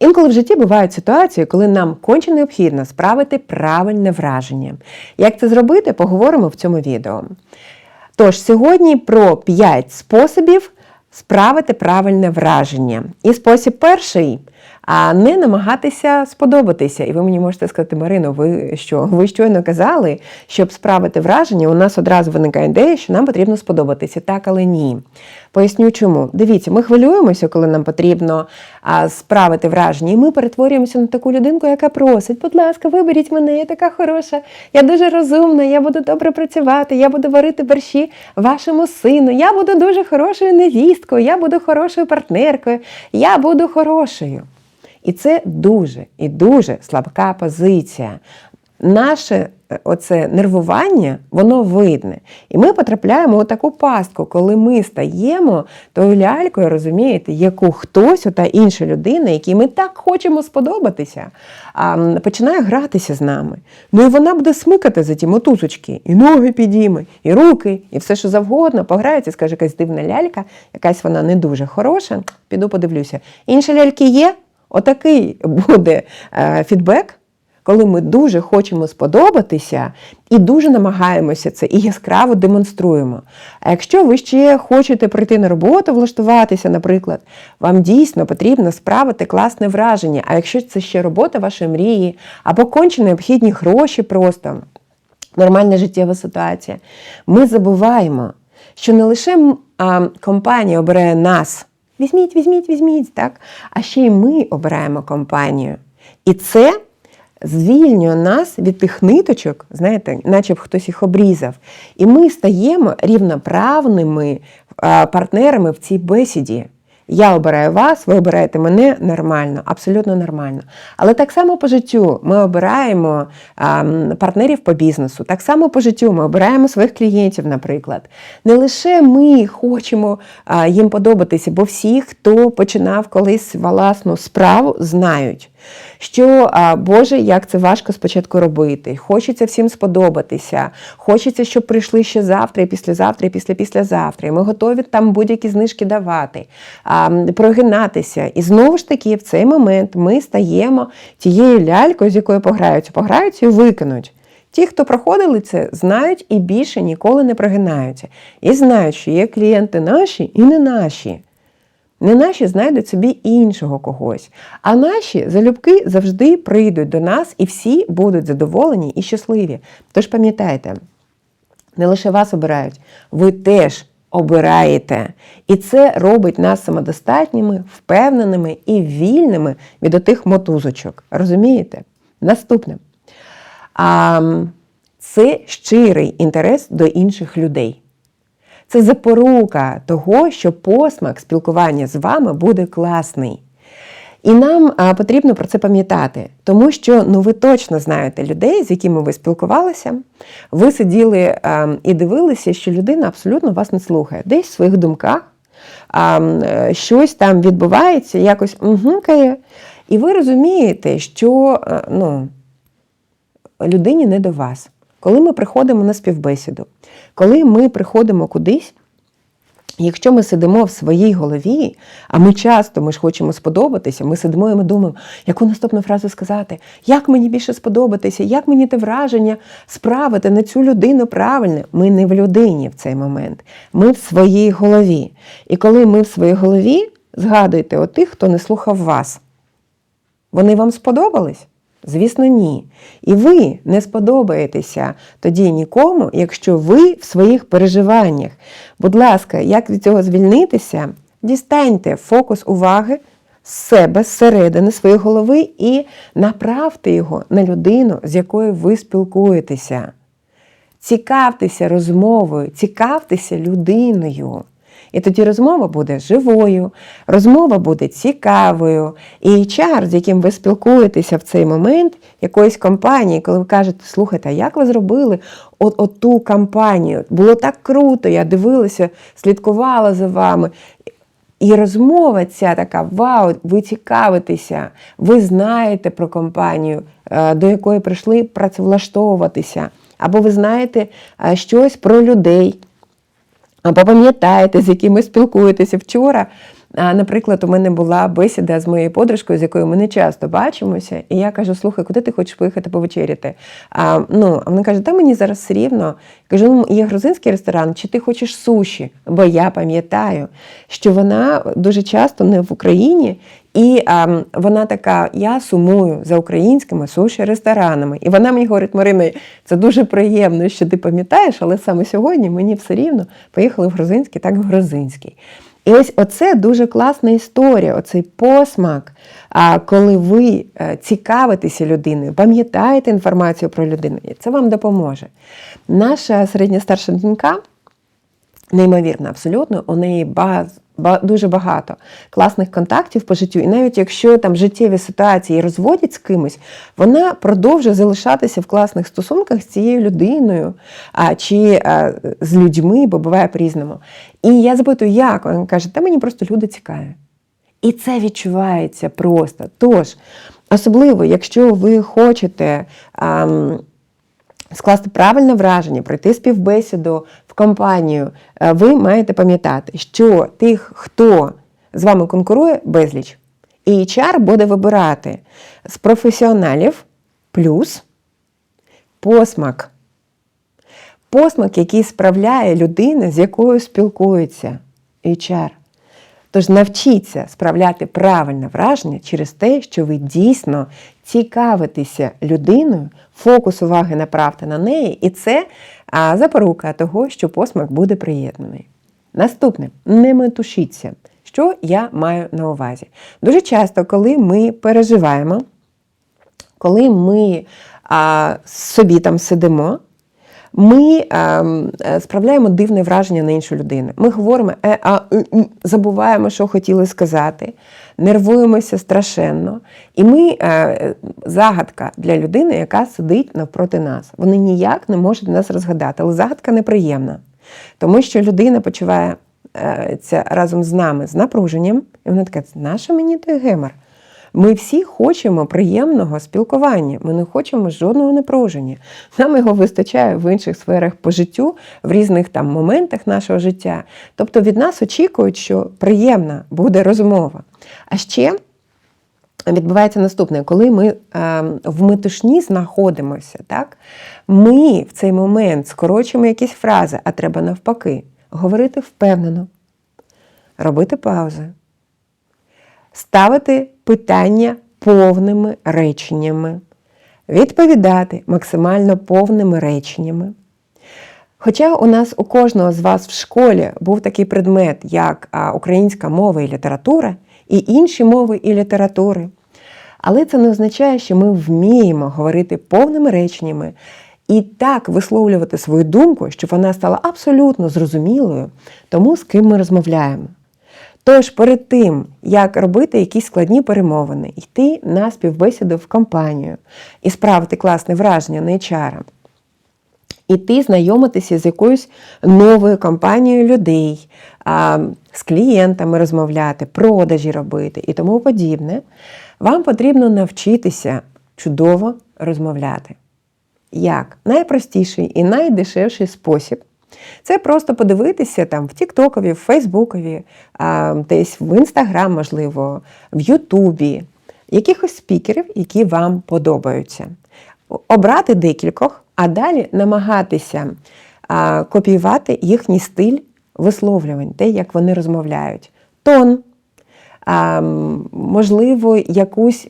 Інколи в житті бувають ситуації, коли нам конче необхідно справити правильне враження. Як це зробити, поговоримо в цьому відео. Тож, сьогодні про 5 способів справити правильне враження. І спосіб перший а не намагатися сподобатися. І ви мені можете сказати, Марино, ви що? Ви щойно казали, щоб справити враження, у нас одразу виникає ідея, що нам потрібно сподобатися. Так, але ні. Поясню чому. Дивіться, ми хвилюємося, коли нам потрібно справити враження, і ми перетворюємося на таку людинку, яка просить, будь ласка, виберіть мене, я така хороша, я дуже розумна, я буду добре працювати, я буду варити борщі вашому сину, я буду дуже хорошою невісткою, я буду хорошою партнеркою, я буду хорошою. І це дуже і дуже слабка позиція. Наше е, оце нервування, воно видне. І ми потрапляємо у таку пастку, коли ми стаємо тою лялькою, розумієте, яку хтось, ота інша людина, якій ми так хочемо сподобатися, починає гратися з нами. Ну і вона буде смикати за ті мотузочки, і ноги підійме, і руки, і все, що завгодно, пограється, скаже, якась дивна лялька, якась вона не дуже хороша. Піду подивлюся. Інші ляльки є. Отакий буде е, фідбек, коли ми дуже хочемо сподобатися і дуже намагаємося це і яскраво демонструємо. А якщо ви ще хочете прийти на роботу, влаштуватися, наприклад, вам дійсно потрібно справити класне враження. А якщо це ще робота вашої мрії, або конче необхідні гроші просто, нормальна життєва ситуація, ми забуваємо, що не лише компанія обирає нас. Візьміть, візьміть, візьміть, так? А ще й ми обираємо компанію. І це звільнює нас від тих ниточок, знаєте, наче б хтось їх обрізав. І ми стаємо рівноправними партнерами в цій бесіді. Я обираю вас, ви обираєте мене нормально, абсолютно нормально. Але так само по життю ми обираємо а, партнерів по бізнесу, так само по життю ми обираємо своїх клієнтів, наприклад. Не лише ми хочемо а, їм подобатися, бо всі, хто починав колись власну справу, знають що Боже, як це важко спочатку робити. Хочеться всім сподобатися, хочеться, щоб прийшли ще завтра, і післязавтра, і після післязавтра. Ми готові там будь-які знижки давати, прогинатися. І знову ж таки, в цей момент ми стаємо тією лялькою, з якою пограються, пограються і викинуть. Ті, хто проходили це, знають і більше ніколи не прогинаються. І знають, що є клієнти наші і не наші. Не наші знайдуть собі іншого когось, а наші залюбки завжди прийдуть до нас і всі будуть задоволені і щасливі. Тож пам'ятайте, не лише вас обирають, ви теж обираєте. І це робить нас самодостатніми, впевненими і вільними від отих мотузочок. Розумієте? Наступне. А, Це щирий інтерес до інших людей. Це запорука того, що посмак спілкування з вами буде класний. І нам потрібно про це пам'ятати, тому що ну, ви точно знаєте людей, з якими ви спілкувалися. Ви сиділи і дивилися, що людина абсолютно вас не слухає. Десь в своїх думках щось там відбувається, якось угукає. І ви розумієте, що ну, людині не до вас. Коли ми приходимо на співбесіду, коли ми приходимо кудись, якщо ми сидимо в своїй голові, а ми часто ми ж хочемо сподобатися, ми сидимо і ми думаємо, яку наступну фразу сказати, як мені більше сподобатися, як мені те враження справити на цю людину правильне. Ми не в людині в цей момент, ми в своїй голові. І коли ми в своїй голові, згадуйте отих, хто не слухав вас. Вони вам сподобались? Звісно, ні. І ви не сподобаєтеся тоді нікому, якщо ви в своїх переживаннях. Будь ласка, як від цього звільнитися? Дістаньте фокус уваги з себе, зсередини своєї голови і направте його на людину, з якою ви спілкуєтеся. Цікавтеся розмовою, цікавтеся людиною. І тоді розмова буде живою, розмова буде цікавою. І HR, з яким ви спілкуєтеся в цей момент, якоїсь компанії, коли ви кажете, слухайте, а як ви зробили от, от ту кампанію? Було так круто, я дивилася, слідкувала за вами. І розмова ця така, вау, ви цікавитеся, ви знаєте про компанію, е, до якої прийшли працевлаштовуватися, або ви знаєте е, щось про людей. Або пам'ятаєте, з якими спілкуєтеся вчора. Наприклад, у мене була бесіда з моєю подружкою, з якою ми не часто бачимося, і я кажу: слухай, куди ти хочеш поїхати повечеряти? А ну, а вона каже, та мені зараз все рівно. Кажу, ну є грузинський ресторан, чи ти хочеш суші? Бо я пам'ятаю, що вона дуже часто не в Україні. І а, вона така: я сумую за українськими суші ресторанами. І вона мені говорить, Марина, це дуже приємно, що ти пам'ятаєш, але саме сьогодні мені все рівно поїхали в грузинський, так в грузинський. І ось оце дуже класна історія, оцей посмак. Коли ви е, цікавитеся людиною, пам'ятаєте інформацію про людину, і це вам допоможе. Наша середня старша донька, неймовірна, абсолютно, у неї баз. Дуже багато класних контактів по життю, і навіть якщо там життєві ситуації розводять з кимось, вона продовжує залишатися в класних стосунках з цією людиною а, чи а, з людьми, бо буває по-різному. І я запитую, як? Вона каже, та мені просто люди цікаві. І це відчувається просто. Тож, особливо, якщо ви хочете. А, Скласти правильне враження, пройти співбесіду компанію, е, ви маєте пам'ятати, що тих, хто з вами конкурує, безліч. І HR буде вибирати з професіоналів плюс посмак. Посмак, який справляє людина, з якою спілкується HR. Тож навчіться справляти правильне враження через те, що ви дійсно цікавитеся людиною, фокус уваги направте на неї, і це запорука того, що посмак буде приєднаний. Наступне, не метушіться. Що я маю на увазі? Дуже часто, коли ми переживаємо, коли ми а, собі там сидимо, ми а, справляємо дивне враження на іншу людину. Ми говоримо, е, а, забуваємо, що хотіли сказати, нервуємося страшенно. І ми е, загадка для людини, яка сидить навпроти нас. Вони ніяк не можуть нас розгадати, але загадка неприємна. Тому що людина почуває е, це разом з нами з напруженням, і вона така, нащо мені той гемор? Ми всі хочемо приємного спілкування, ми не хочемо жодного напруження. Нам його вистачає в інших сферах по життю, в різних там моментах нашого життя. Тобто від нас очікують, що приємна буде розмова. А ще відбувається наступне, коли ми е, в метушні знаходимося, так, ми в цей момент скорочуємо якісь фрази, а треба навпаки, говорити впевнено, робити паузи ставити питання повними реченнями, відповідати максимально повними реченнями. Хоча у нас у кожного з вас в школі був такий предмет, як українська мова і література, і інші мови і літератури. Але це не означає, що ми вміємо говорити повними реченнями і так висловлювати свою думку, щоб вона стала абсолютно зрозумілою тому, з ким ми розмовляємо. Тож перед тим, як робити якісь складні перемовини, йти на співбесіду в компанію і справити класне враження на HR, іти знайомитися з якоюсь новою компанією людей, з клієнтами розмовляти, продажі робити і тому подібне, вам потрібно навчитися чудово розмовляти. Як найпростіший і найдешевший спосіб це просто подивитися там в Тіктокові, в Фейсбукові, десь в Інстаграм, можливо, в Ютубі, якихось спікерів, які вам подобаються. Обрати декількох, а далі намагатися копіювати їхній стиль висловлювань, те, як вони розмовляють. Тон, можливо, якусь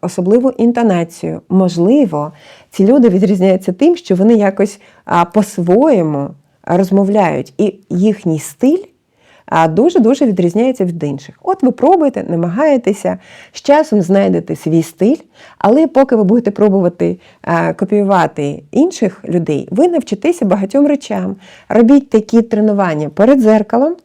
особливу інтонацію. Можливо, ці люди відрізняються тим, що вони якось по-своєму розмовляють, і їхній стиль дуже-дуже відрізняється від інших. От ви пробуєте, намагаєтеся, з часом знайдете свій стиль, але поки ви будете пробувати копіювати інших людей, ви навчитеся багатьом речам. Робіть такі тренування перед зеркалом.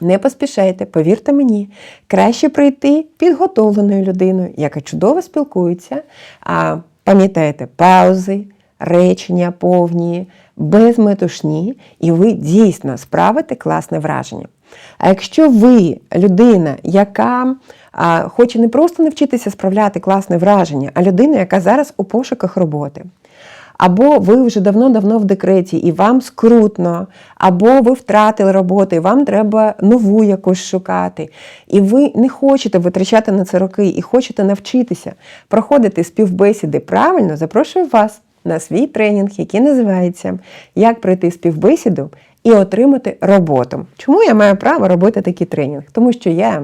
Не поспішайте, повірте мені, краще прийти підготовленою людиною, яка чудово спілкується. А пам'ятаєте паузи, речення повні, без метушні, і ви дійсно справите класне враження. А якщо ви людина, яка а, хоче не просто навчитися справляти класне враження, а людина, яка зараз у пошуках роботи, або ви вже давно-давно в декреті і вам скрутно, або ви втратили роботу, і вам треба нову якусь шукати. І ви не хочете витрачати на це роки і хочете навчитися проходити співбесіди правильно, запрошую вас на свій тренінг, який називається Як пройти співбесіду і отримати роботу. Чому я маю право робити такий тренінг? Тому що я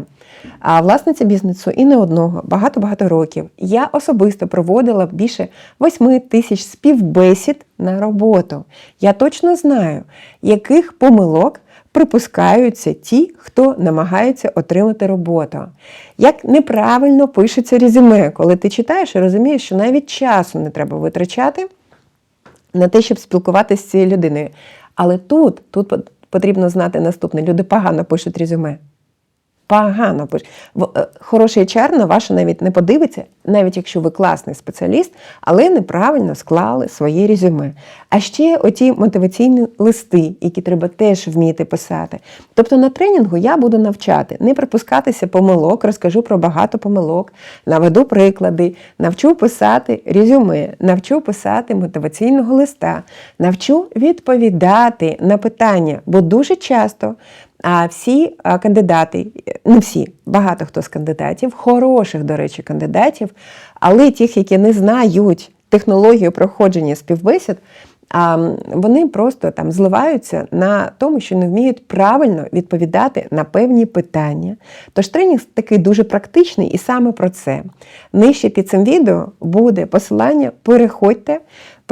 власниця бізнесу і не одного, багато-багато років. Я особисто проводила більше 8 тисяч співбесід на роботу. Я точно знаю, яких помилок припускаються ті, хто намагається отримати роботу. Як неправильно пишеться резюме, коли ти читаєш і розумієш, що навіть часу не треба витрачати на те, щоб спілкуватися з цією людиною. Але тут, тут потрібно знати наступне: люди погано пишуть резюме погано пише. Хороший HR на ваше навіть не подивиться, навіть якщо ви класний спеціаліст, але неправильно склали своє резюме. А ще оті мотиваційні листи, які треба теж вміти писати. Тобто на тренінгу я буду навчати, не припускатися помилок, розкажу про багато помилок, наведу приклади, навчу писати резюме, навчу писати мотиваційного листа, навчу відповідати на питання, бо дуже часто. А всі кандидати, не всі, багато хто з кандидатів, хороших, до речі, кандидатів, але тих, які не знають технологію проходження співбесід, вони просто там зливаються на тому, що не вміють правильно відповідати на певні питання. Тож тренінг такий дуже практичний і саме про це. Нижче під цим відео буде посилання, переходьте.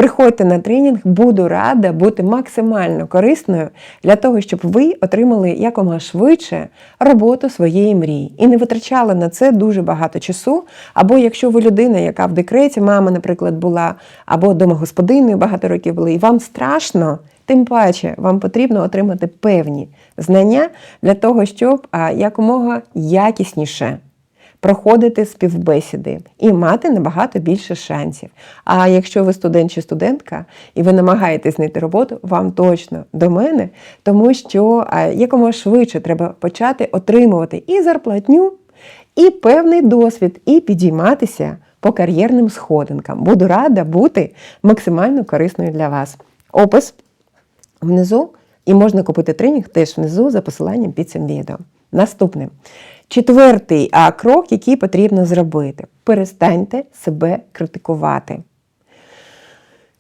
Приходьте на тренінг, буду рада бути максимально корисною для того, щоб ви отримали якомога швидше роботу своєї мрії і не витрачали на це дуже багато часу. Або якщо ви людина, яка в декреті, мама, наприклад, була, або домогосподиною багато років були, і вам страшно. Тим паче вам потрібно отримати певні знання для того, щоб якомога якісніше проходити співбесіди і мати набагато більше шансів. А якщо ви студент чи студентка і ви намагаєтесь знайти роботу, вам точно до мене, тому що якомога швидше треба почати отримувати і зарплатню, і певний досвід, і підійматися по кар'єрним сходинкам. Буду рада бути максимально корисною для вас. Опис внизу, і можна купити тренінг теж внизу за посиланням під цим відео. Наступне. Четвертий а, крок, який потрібно зробити. Перестаньте себе критикувати.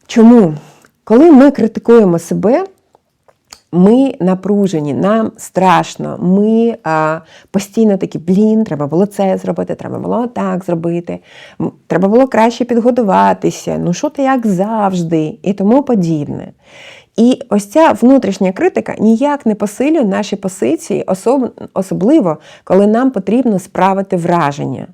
Чому? Коли ми критикуємо себе, ми напружені, нам страшно, ми а, постійно такі, блін, треба було це зробити, треба було так зробити, треба було краще підготуватися, ну що ти як завжди, і тому подібне. І ось ця внутрішня критика ніяк не посилює наші позиції, особливо коли нам потрібно справити враження.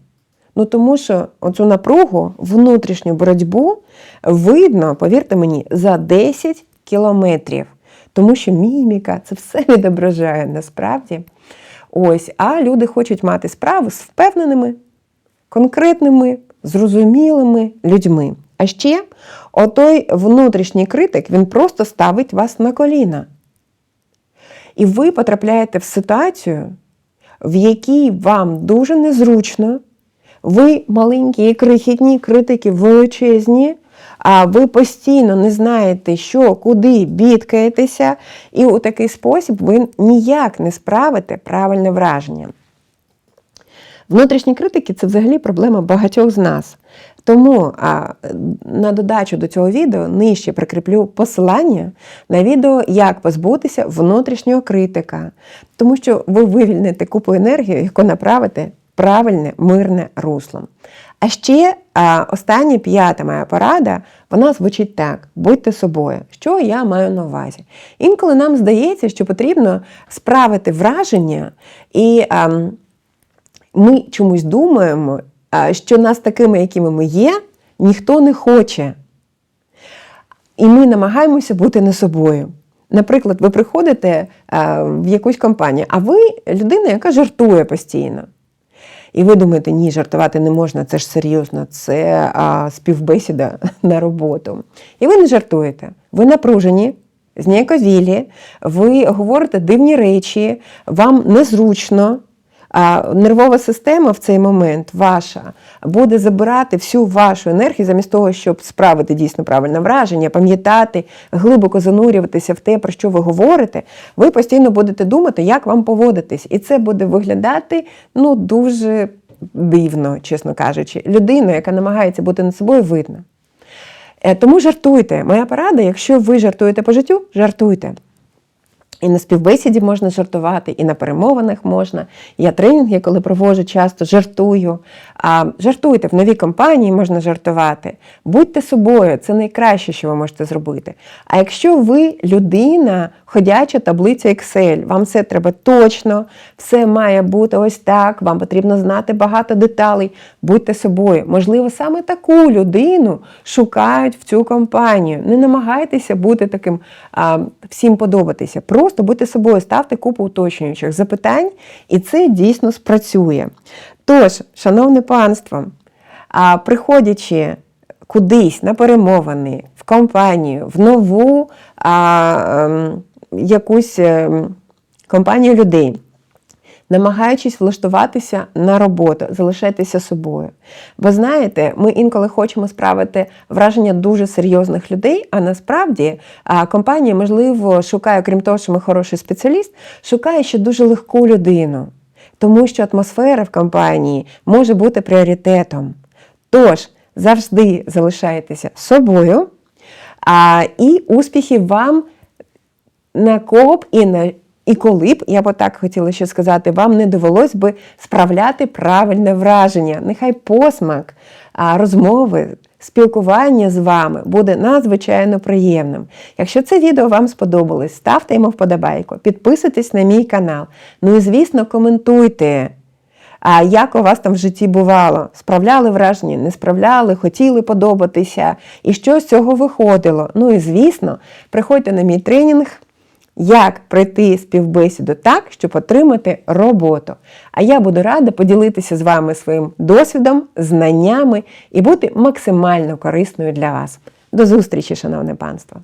Ну тому що оцю напругу, внутрішню боротьбу видно, повірте мені, за 10 кілометрів. Тому що міміка це все відображає насправді. Ось, А люди хочуть мати справу з впевненими, конкретними, зрозумілими людьми. А ще отой внутрішній критик, він просто ставить вас на коліна. І ви потрапляєте в ситуацію, в якій вам дуже незручно, ви маленькі і крихітні критики величезні, а ви постійно не знаєте, що, куди бідкаєтеся, і у такий спосіб ви ніяк не справите правильне враження. Внутрішні критики це взагалі проблема багатьох з нас. Тому а, на додачу до цього відео нижче прикріплю посилання на відео, як позбутися внутрішнього критика, тому що ви вивільните купу енергії, яку направите правильне, мирне русло. А ще а, остання п'ята моя порада, вона звучить так: будьте собою. Що я маю на увазі? Інколи нам здається, що потрібно справити враження, і а, ми чомусь думаємо, що нас такими, якими ми є, ніхто не хоче. І ми намагаємося бути не собою. Наприклад, ви приходите в якусь компанію, а ви людина, яка жартує постійно. І ви думаєте, ні, жартувати не можна, це ж серйозно, це а, співбесіда на роботу. І ви не жартуєте. Ви напружені, зніяковілі, ви говорите дивні речі, вам незручно, нервова система в цей момент ваша буде забирати всю вашу енергію, замість того, щоб справити дійсно правильне враження, пам'ятати, глибоко занурюватися в те, про що ви говорите, ви постійно будете думати, як вам поводитись. І це буде виглядати ну, дуже дивно, чесно кажучи. Людину, яка намагається бути над собою, видно. Е, Тому жартуйте. Моя порада, якщо ви жартуєте по життю, жартуйте. І на співбесіді можна жартувати, і на перемовинах можна. Я тренінги, коли проводжу, часто жартую. А жартуйте в новій компанії можна жартувати. Будьте собою, це найкраще, що ви можете зробити. А якщо ви людина, ходяча таблиця Excel, вам все треба точно, все має бути ось так, вам потрібно знати багато деталей. Будьте собою. Можливо, саме таку людину шукають в цю компанію. Не намагайтеся бути таким а, всім подобатися. Просто будьте собою, ставте купу уточнюючих запитань, і це дійсно спрацює. Тож, шановне панство, а, приходячи кудись на перемовини, в компанію, в нову а, ем, якусь ем, компанію людей. Намагаючись влаштуватися на роботу, залишайтеся собою. Бо знаєте, ми інколи хочемо справити враження дуже серйозних людей, а насправді компанія, можливо, шукає, крім того, що ми хороший спеціаліст, шукає ще дуже легку людину, тому що атмосфера в компанії може бути пріоритетом. Тож завжди залишайтеся собою, а, і успіхів вам на кого б і на і коли б, я б так хотіла ще сказати, вам не довелось би справляти правильне враження. Нехай посмак розмови, спілкування з вами буде надзвичайно приємним. Якщо це відео вам сподобалось, ставте йому вподобайку, підписуйтесь на мій канал. Ну і звісно, коментуйте. А як у вас там в житті бувало? Справляли враження, не справляли, хотіли подобатися, і що з цього виходило? Ну і звісно, приходьте на мій тренінг. Як пройти співбесіду так, щоб отримати роботу? А я буду рада поділитися з вами своїм досвідом, знаннями і бути максимально корисною для вас. До зустрічі, шановне панство!